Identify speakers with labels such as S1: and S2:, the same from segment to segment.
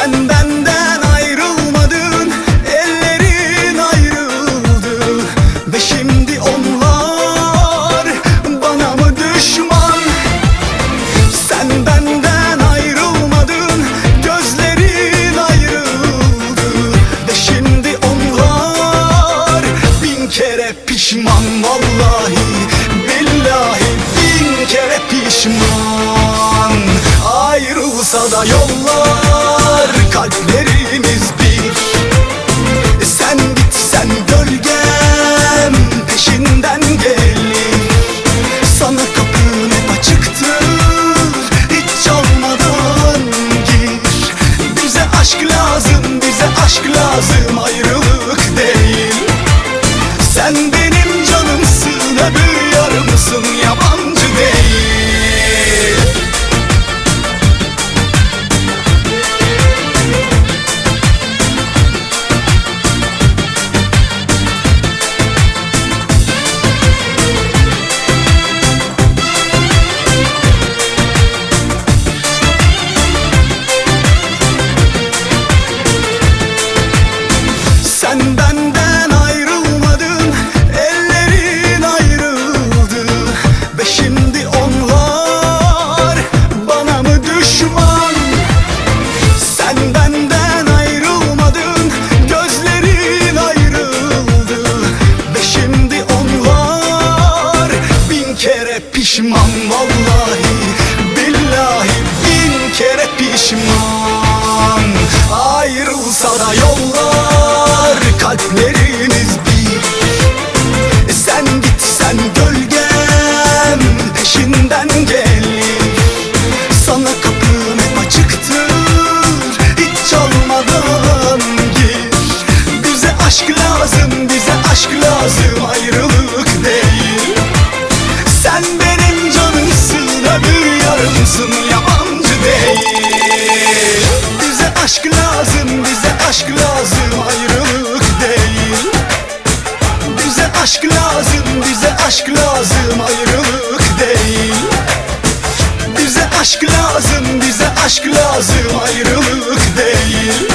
S1: Sen benden ayrılmadın Ellerin ayrıldı. Ve şimdi onlar Bana mı düşman? Sen benden ayrılmadın Gözlerin ayrıldı. Ve şimdi onlar Bin kere pişman vallahi Billahi bin kere pişman. Ayrılsa da yollar Sığmayır kara yollar aşk lazım ayrılık değil. Bize aşk lazım bize aşk lazım ayrılık değil.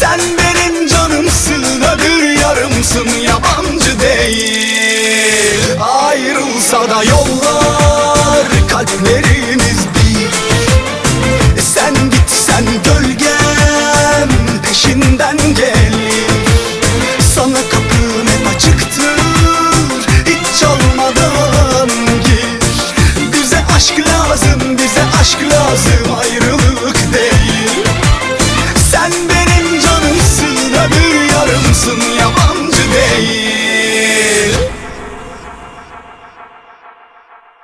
S1: Sen benim canımsın öbür yarımsın yabancı değil. Ayrılsa da yollar